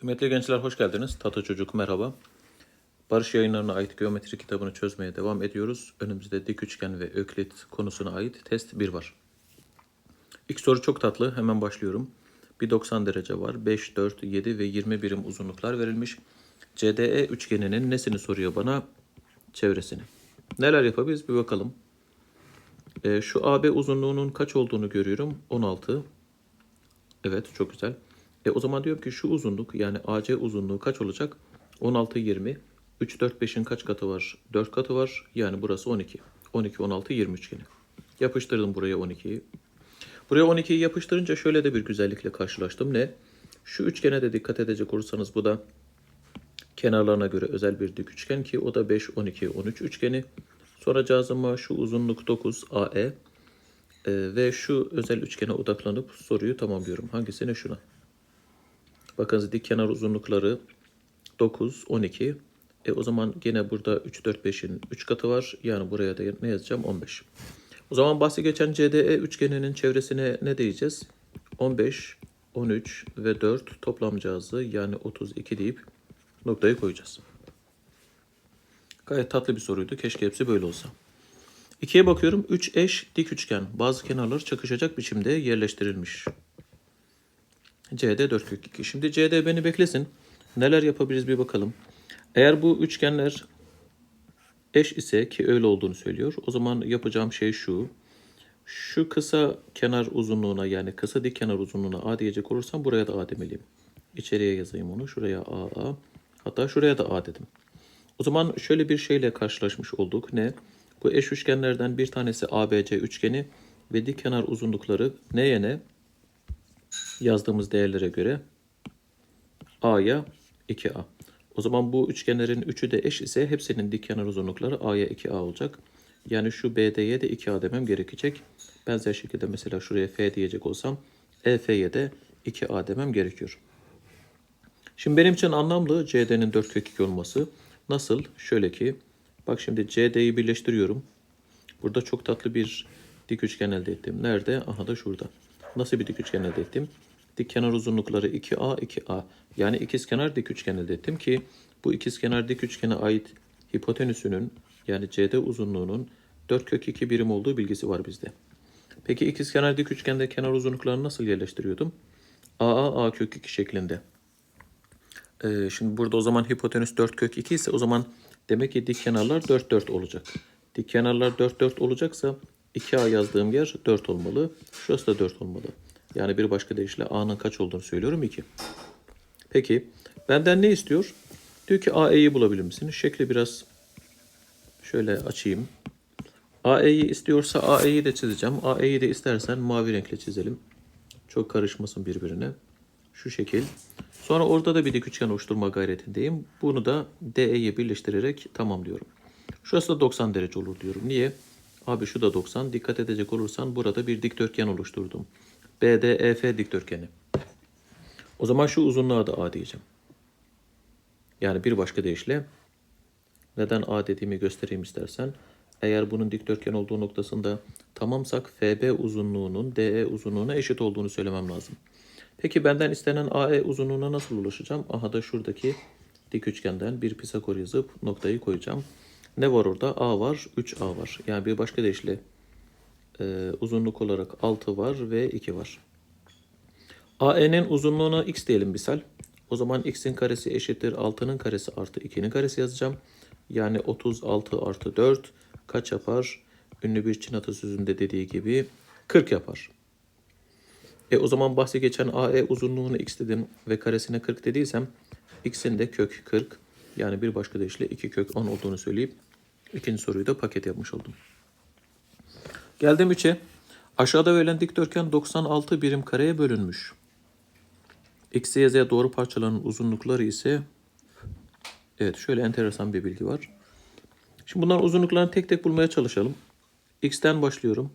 Kıymetli gençler hoş geldiniz. Tata Çocuk merhaba. Barış yayınlarına ait geometri kitabını çözmeye devam ediyoruz. Önümüzde dik üçgen ve öklit konusuna ait test 1 var. İlk soru çok tatlı. Hemen başlıyorum. Bir 90 derece var. 5, 4, 7 ve 20 birim uzunluklar verilmiş. CDE üçgeninin nesini soruyor bana? Çevresini. Neler yapabiliriz bir bakalım. Ee, şu AB uzunluğunun kaç olduğunu görüyorum. 16. Evet çok güzel. E o zaman diyorum ki şu uzunluk yani AC uzunluğu kaç olacak? 16, 20. 3, 4, 5'in kaç katı var? 4 katı var. Yani burası 12. 12, 16, 20 üçgeni. Yapıştırdım buraya 12'yi. Buraya 12'yi yapıştırınca şöyle de bir güzellikle karşılaştım. Ne? Şu üçgene de dikkat edecek olursanız bu da kenarlarına göre özel bir dik üçgen ki o da 5, 12, 13 üçgeni. Sonra cazıma şu uzunluk 9 AE e, ve şu özel üçgene odaklanıp soruyu tamamlıyorum. Hangisine? Şuna. Bakınız dik kenar uzunlukları 9, 12. E o zaman gene burada 3, 4, 5'in 3 katı var. Yani buraya da ne yazacağım? 15. O zaman bahsi geçen CDE üçgeninin çevresine ne diyeceğiz? 15, 13 ve 4 toplam cihazı yani 32 deyip noktayı koyacağız. Gayet tatlı bir soruydu. Keşke hepsi böyle olsa. İkiye bakıyorum. 3 eş dik üçgen. Bazı kenarları çakışacak biçimde yerleştirilmiş. CD 4 kök 2. Şimdi CD beni beklesin. Neler yapabiliriz bir bakalım. Eğer bu üçgenler eş ise ki öyle olduğunu söylüyor. O zaman yapacağım şey şu. Şu kısa kenar uzunluğuna yani kısa dik kenar uzunluğuna A diyecek olursam buraya da A demeliyim. İçeriye yazayım onu. Şuraya A, A. Hatta şuraya da A dedim. O zaman şöyle bir şeyle karşılaşmış olduk. Ne? Bu eş üçgenlerden bir tanesi ABC üçgeni ve dik kenar uzunlukları neye ne? Yazdığımız değerlere göre A'ya 2A. O zaman bu üçgenlerin üçü de eş ise hepsinin dik kenar uzunlukları A'ya 2A olacak. Yani şu BD'ye de 2A demem gerekecek. Benzer şekilde mesela şuraya F diyecek olsam EF'ye de 2A demem gerekiyor. Şimdi benim için anlamlı CD'nin 4 kök 2 olması. Nasıl? Şöyle ki bak şimdi CD'yi birleştiriyorum. Burada çok tatlı bir dik üçgen elde ettim. Nerede? Aha da şurada. Nasıl bir dik üçgen elde ettim? Dik kenar uzunlukları 2A, 2A. Yani ikizkenar dik üçgen elde ettim ki bu ikizkenar dik üçgene ait hipotenüsünün yani CD uzunluğunun 4 kök 2 birim olduğu bilgisi var bizde. Peki ikizkenar dik üçgende kenar uzunluklarını nasıl yerleştiriyordum? AA A kök 2 şeklinde. Ee, şimdi burada o zaman hipotenüs 4 kök 2 ise o zaman demek ki dik kenarlar 4 4 olacak. Dik kenarlar 4 4 olacaksa 2A yazdığım yer 4 olmalı. Şurası da 4 olmalı. Yani bir başka deyişle A'nın kaç olduğunu söylüyorum 2. Peki benden ne istiyor? Diyor ki AE'yi bulabilir misin? Şekli biraz şöyle açayım. AE'yi istiyorsa AE'yi de çizeceğim. AE'yi de istersen mavi renkle çizelim. Çok karışmasın birbirine. Şu şekil. Sonra orada da bir dik üçgen oluşturma gayretindeyim. Bunu da DE'yi birleştirerek tamamlıyorum. Şurası da 90 derece olur diyorum. Niye? Abi şu da 90. Dikkat edecek olursan burada bir dikdörtgen oluşturdum. BDEF dikdörtgeni. O zaman şu uzunluğa da A diyeceğim. Yani bir başka deyişle neden A dediğimi göstereyim istersen. Eğer bunun dikdörtgen olduğu noktasında tamamsak FB uzunluğunun DE uzunluğuna eşit olduğunu söylemem lazım. Peki benden istenen AE uzunluğuna nasıl ulaşacağım? Aha da şuradaki dik üçgenden bir Pisagor yazıp noktayı koyacağım. Ne var orada? A var, 3A var. Yani bir başka deyişle e, uzunluk olarak 6 var ve 2 var. AE'nin uzunluğuna x diyelim misal. O zaman x'in karesi eşittir 6'nın karesi artı 2'nin karesi yazacağım. Yani 36 artı 4 kaç yapar? Ünlü bir Çin atasözünde dediği gibi 40 yapar. E o zaman bahsi geçen AE uzunluğunu x dedim ve karesine 40 dediysem x'in de kök 40 yani bir başka deyişle 2 kök 10 olduğunu söyleyip ikinci soruyu da paket yapmış oldum. Geldim 3'e. Aşağıda verilen dikdörtgen 96 birim kareye bölünmüş. X, Y, Z doğru parçaların uzunlukları ise evet şöyle enteresan bir bilgi var. Şimdi bunların uzunluklarını tek tek bulmaya çalışalım. X'ten başlıyorum.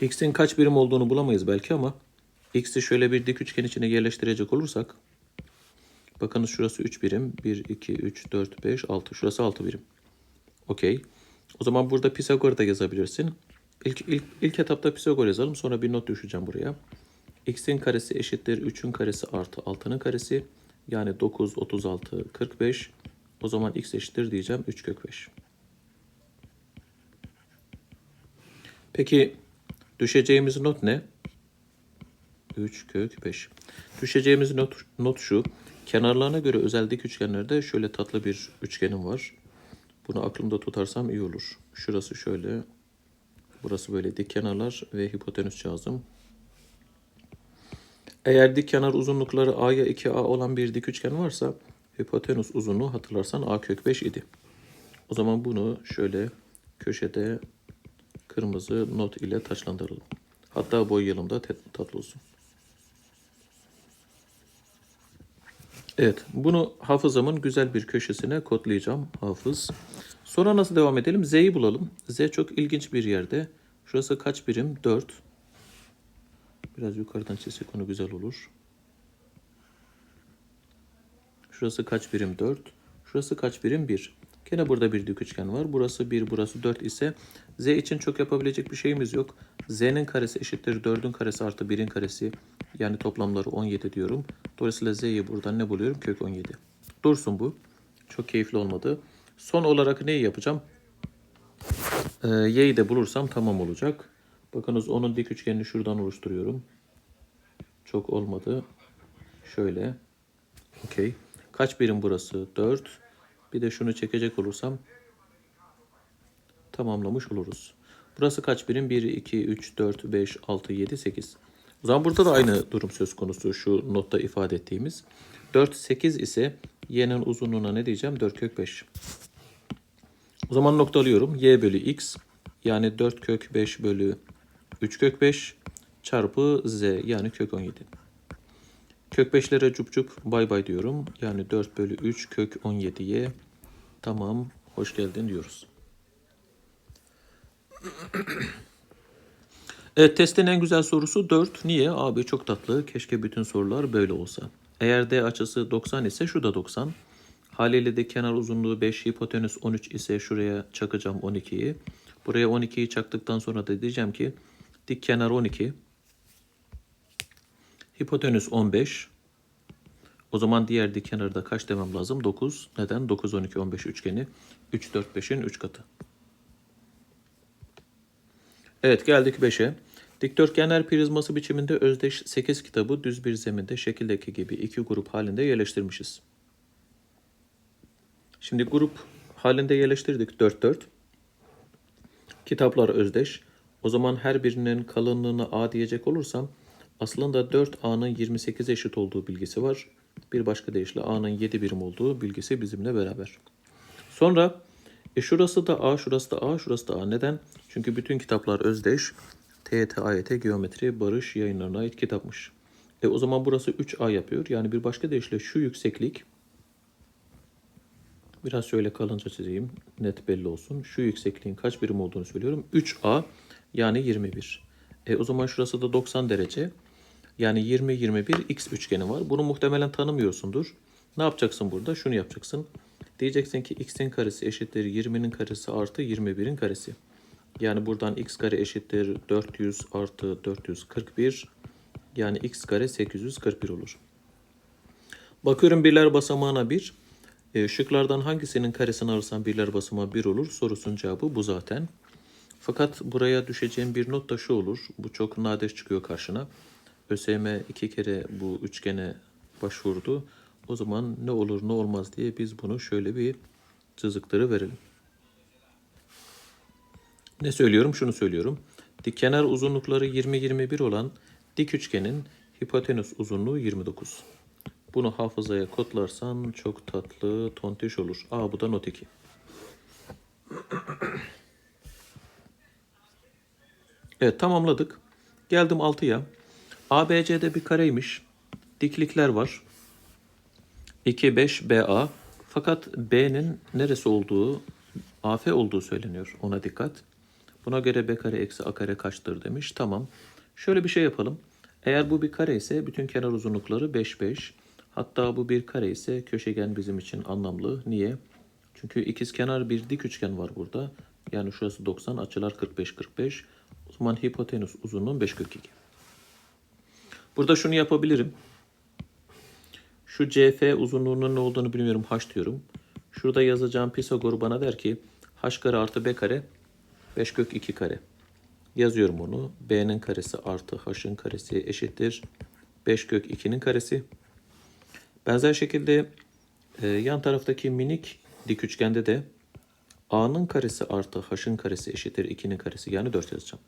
X'in kaç birim olduğunu bulamayız belki ama X'i şöyle bir dik üçgen içine yerleştirecek olursak bakınız şurası 3 birim. 1, 2, 3, 4, 5, 6. Şurası 6 birim. Okey. O zaman burada Pisagor'u da yazabilirsin. İlk, ilk, ilk etapta Pisagor yazalım. Sonra bir not düşeceğim buraya. x'in karesi eşittir 3'ün karesi artı 6'nın karesi. Yani 9, 36, 45. O zaman x eşittir diyeceğim 3 kök 5. Peki düşeceğimiz not ne? 3 kök 5. Düşeceğimiz not, not şu. Kenarlarına göre özel dik üçgenlerde şöyle tatlı bir üçgenim var. Bunu aklımda tutarsam iyi olur. Şurası şöyle. Burası böyle dik kenarlar ve hipotenüs yazdım. Eğer dik kenar uzunlukları a'ya 2a olan bir dik üçgen varsa hipotenüs uzunluğu hatırlarsan a kök 5 idi. O zaman bunu şöyle köşede kırmızı not ile taçlandıralım. Hatta boyayalım da tatlı olsun. Evet, bunu hafızamın güzel bir köşesine kodlayacağım. Hafız. Sonra nasıl devam edelim? Z'yi bulalım. Z çok ilginç bir yerde. Şurası kaç birim? 4. Biraz yukarıdan çizsek onu güzel olur. Şurası kaç birim? 4. Şurası kaç birim? 1. Gene burada bir dik üçgen var. Burası 1, burası 4 ise Z için çok yapabilecek bir şeyimiz yok. Z'nin karesi eşittir 4'ün karesi artı 1'in karesi. Yani toplamları 17 diyorum. Dolayısıyla Z'yi buradan ne buluyorum? Kök 17. Dursun bu. Çok keyifli olmadı. Son olarak neyi yapacağım? Ee, y'yi de bulursam tamam olacak. Bakınız onun dik üçgenini şuradan oluşturuyorum. Çok olmadı. Şöyle. Okey. Kaç birim burası? 4. Bir de şunu çekecek olursam tamamlamış oluruz. Burası kaç birim? 1, 2, 3, 4, 5, 6, 7, 8. O zaman burada da aynı durum söz konusu şu notta ifade ettiğimiz. 4, 8 ise y'nin uzunluğuna ne diyeceğim? 4 kök 5. O zaman noktalıyorum. y bölü x yani 4 kök 5 bölü 3 kök 5 çarpı z yani kök 17. Kök 5'lere cup cup bay bay diyorum. Yani 4 bölü 3 kök 17'ye tamam hoş geldin diyoruz. Evet testin en güzel sorusu 4. Niye? Abi çok tatlı. Keşke bütün sorular böyle olsa. Eğer D açısı 90 ise şu da 90. Haliyle de kenar uzunluğu 5, hipotenüs 13 ise şuraya çakacağım 12'yi. Buraya 12'yi çaktıktan sonra da diyeceğim ki dik kenar 12. Hipotenüs 15. O zaman diğer dik kenarda kaç demem lazım? 9. Neden? 9, 12, 15 üçgeni. 3, 4, 5'in 3 katı. Evet geldik 5'e. Dikdörtgenler prizması biçiminde özdeş 8 kitabı düz bir zeminde şekildeki gibi iki grup halinde yerleştirmişiz. Şimdi grup halinde yerleştirdik 4 4. Kitaplar özdeş. O zaman her birinin kalınlığını A diyecek olursam aslında 4A'nın 28 eşit olduğu bilgisi var. Bir başka deyişle A'nın 7 birim olduğu bilgisi bizimle beraber. Sonra e şurası da A, şurası da A, şurası da A. Neden? Çünkü bütün kitaplar özdeş. TYT, AYT, Geometri, Barış yayınlarına ait kitapmış. E o zaman burası 3A yapıyor. Yani bir başka deyişle şu yükseklik biraz şöyle kalınca çizeyim. Net belli olsun. Şu yüksekliğin kaç birim olduğunu söylüyorum. 3A yani 21. E o zaman şurası da 90 derece. Yani 20 21 x üçgeni var. Bunu muhtemelen tanımıyorsundur. Ne yapacaksın burada? Şunu yapacaksın. Diyeceksin ki x'in karesi eşittir 20'nin karesi artı 21'in karesi. Yani buradan x kare eşittir 400 artı 441. Yani x kare 841 olur. Bakıyorum birler basamağına 1. E, şıklardan hangisinin karesini alırsam birler basamağı 1 olur. Sorusunun cevabı bu zaten. Fakat buraya düşeceğim bir not da şu olur. Bu çok nadir çıkıyor karşına. ÖSYM iki kere bu üçgene başvurdu. O zaman ne olur ne olmaz diye biz bunu şöyle bir çizikleri verelim. Ne söylüyorum? Şunu söylüyorum. Dik kenar uzunlukları 20-21 olan dik üçgenin hipotenüs uzunluğu 29. Bunu hafızaya kodlarsan çok tatlı tontiş olur. Aa bu da not 2. Evet tamamladık. Geldim 6'ya. ABC'de bir kareymiş. Diklikler var. 2, 5, BA. Fakat B'nin neresi olduğu, AF olduğu söyleniyor. Ona dikkat. Buna göre B kare eksi A kare kaçtır demiş. Tamam. Şöyle bir şey yapalım. Eğer bu bir kare ise bütün kenar uzunlukları 5, 5. Hatta bu bir kare ise köşegen bizim için anlamlı. Niye? Çünkü ikiz kenar bir dik üçgen var burada. Yani şurası 90, açılar 45, 45. O zaman hipotenüs uzunluğu 5, 42. Burada şunu yapabilirim. Şu CF uzunluğunun ne olduğunu bilmiyorum. H diyorum. Şurada yazacağım Pisagor bana der ki H kare artı B kare 5 kök 2 kare. Yazıyorum onu. B'nin karesi artı H'ın karesi eşittir. 5 kök 2'nin karesi. Benzer şekilde e, yan taraftaki minik dik üçgende de A'nın karesi artı H'ın karesi eşittir 2'nin karesi yani 4 yazacağım.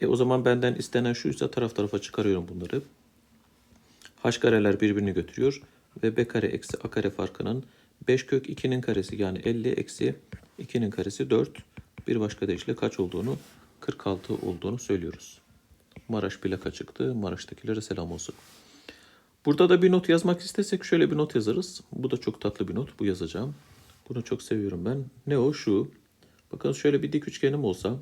E o zaman benden istenen şuysa taraf tarafa çıkarıyorum bunları. H kareler birbirini götürüyor ve B kare eksi A kare farkının 5 kök 2'nin karesi yani 50 eksi 2'nin karesi 4. Bir başka deyişle kaç olduğunu 46 olduğunu söylüyoruz. Maraş plaka çıktı. Maraş'takilere selam olsun. Burada da bir not yazmak istesek şöyle bir not yazarız. Bu da çok tatlı bir not. Bu yazacağım. Bunu çok seviyorum ben. Ne o? Şu. Bakın şöyle bir dik üçgenim olsa.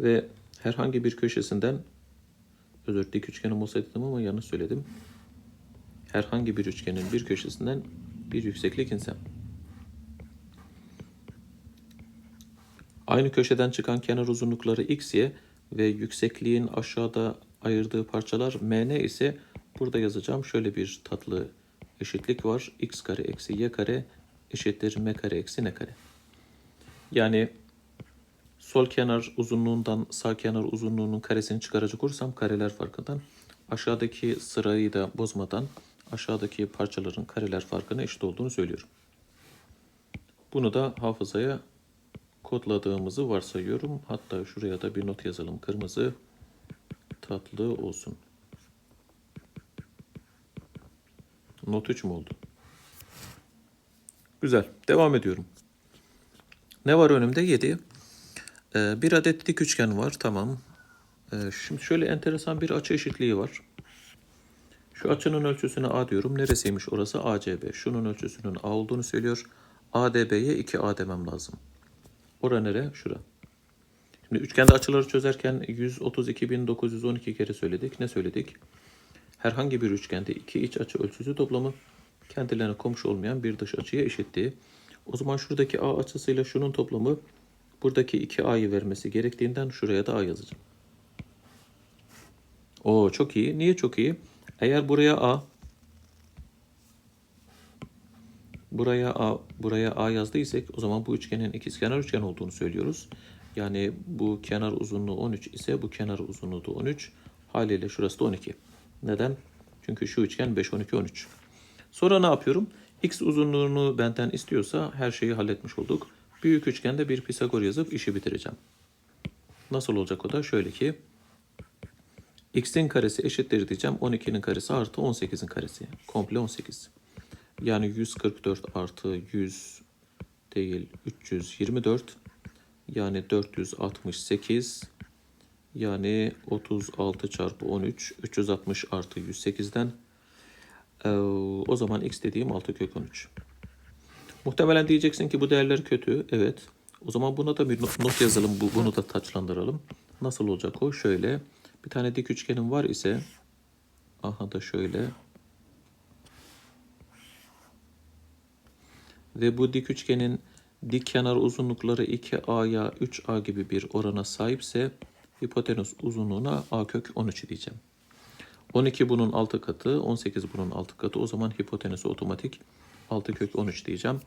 Ve herhangi bir köşesinden özür dik üçgenim olsa dedim ama yanlış söyledim. Herhangi bir üçgenin bir köşesinden bir yükseklik insem. Aynı köşeden çıkan kenar uzunlukları x, y ve yüksekliğin aşağıda ayırdığı parçalar mn ise burada yazacağım şöyle bir tatlı eşitlik var. x kare eksi y kare eşittir m kare eksi n kare. Yani sol kenar uzunluğundan sağ kenar uzunluğunun karesini çıkaracak olursam kareler farkından aşağıdaki sırayı da bozmadan aşağıdaki parçaların kareler farkına eşit olduğunu söylüyorum. Bunu da hafızaya kodladığımızı varsayıyorum. Hatta şuraya da bir not yazalım. Kırmızı tatlı olsun. Not 3 mü oldu? Güzel. Devam ediyorum. Ne var önümde? 7. Ee, bir adet dik üçgen var. Tamam. Ee, şimdi şöyle enteresan bir açı eşitliği var. Şu açının ölçüsüne A diyorum. Neresiymiş orası? ACB. Şunun ölçüsünün A olduğunu söylüyor. ADB'ye 2A demem lazım. Ora nere? Şura. Şimdi üçgende açıları çözerken 132.912 kere söyledik. Ne söyledik? Herhangi bir üçgende iki iç açı ölçüsü toplamı kendilerine komşu olmayan bir dış açıya eşitliği. O zaman şuradaki A açısıyla şunun toplamı buradaki 2A'yı vermesi gerektiğinden şuraya da A yazacağım. Oo çok iyi. Niye çok iyi? Eğer buraya A buraya A buraya A yazdıysak o zaman bu üçgenin ikizkenar üçgen olduğunu söylüyoruz. Yani bu kenar uzunluğu 13 ise bu kenar uzunluğu da 13. Haliyle şurası da 12. Neden? Çünkü şu üçgen 5 12 13. Sonra ne yapıyorum? X uzunluğunu benden istiyorsa her şeyi halletmiş olduk. Büyük üçgende bir Pisagor yazıp işi bitireceğim. Nasıl olacak o da? Şöyle ki x'in karesi eşittir diyeceğim. 12'nin karesi artı 18'in karesi. Komple 18. Yani 144 artı 100 değil 324. Yani 468. Yani 36 çarpı 13. 360 artı 108'den. Ee, o zaman x dediğim 6 kök 13. Muhtemelen diyeceksin ki bu değerler kötü. Evet. O zaman buna da bir not, yazalım. Bu, bunu da taçlandıralım. Nasıl olacak o? Şöyle. Bir tane dik üçgenim var ise aha da şöyle ve bu dik üçgenin dik kenar uzunlukları 2a'ya 3a gibi bir orana sahipse hipotenüs uzunluğuna a kök 13 diyeceğim. 12 bunun 6 katı, 18 bunun 6 katı. O zaman hipotenüsü otomatik 6 kök 13 diyeceğim.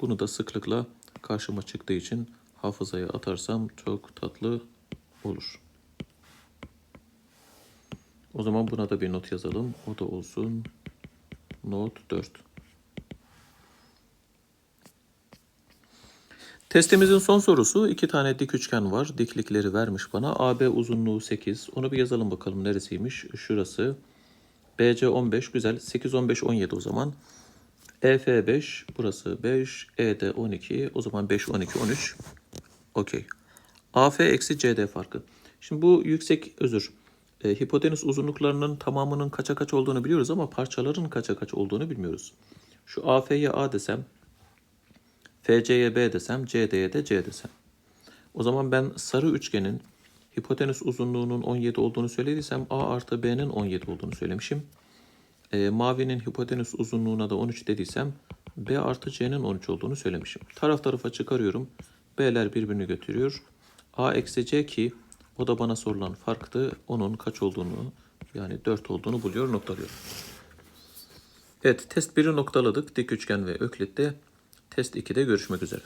Bunu da sıklıkla karşıma çıktığı için hafızaya atarsam çok tatlı olur. O zaman buna da bir not yazalım. O da olsun. Not 4. Testimizin son sorusu. iki tane dik üçgen var. Diklikleri vermiş bana. AB uzunluğu 8. Onu bir yazalım bakalım neresiymiş. Şurası. BC 15. Güzel. 8, 15, 17 o zaman. EF 5. Burası 5. ED 12. O zaman 5, 12, 13. Okey. AF eksi CD farkı. Şimdi bu yüksek özür. E, hipotenüs uzunluklarının tamamının kaça kaç olduğunu biliyoruz ama parçaların kaça kaç olduğunu bilmiyoruz. Şu AF'ye A desem, FC'ye B desem, CD'ye de C desem. O zaman ben sarı üçgenin hipotenüs uzunluğunun 17 olduğunu söylediysem A artı B'nin 17 olduğunu söylemişim. E, mavinin hipotenüs uzunluğuna da 13 dediysem B artı C'nin 13 olduğunu söylemişim. Taraf tarafa çıkarıyorum. B'ler birbirini götürüyor. A eksi C ki o da bana sorulan farktı. Onun kaç olduğunu yani 4 olduğunu buluyor noktalıyor. Evet test 1'i noktaladık. Dik üçgen ve öklitte. Test 2'de görüşmek üzere.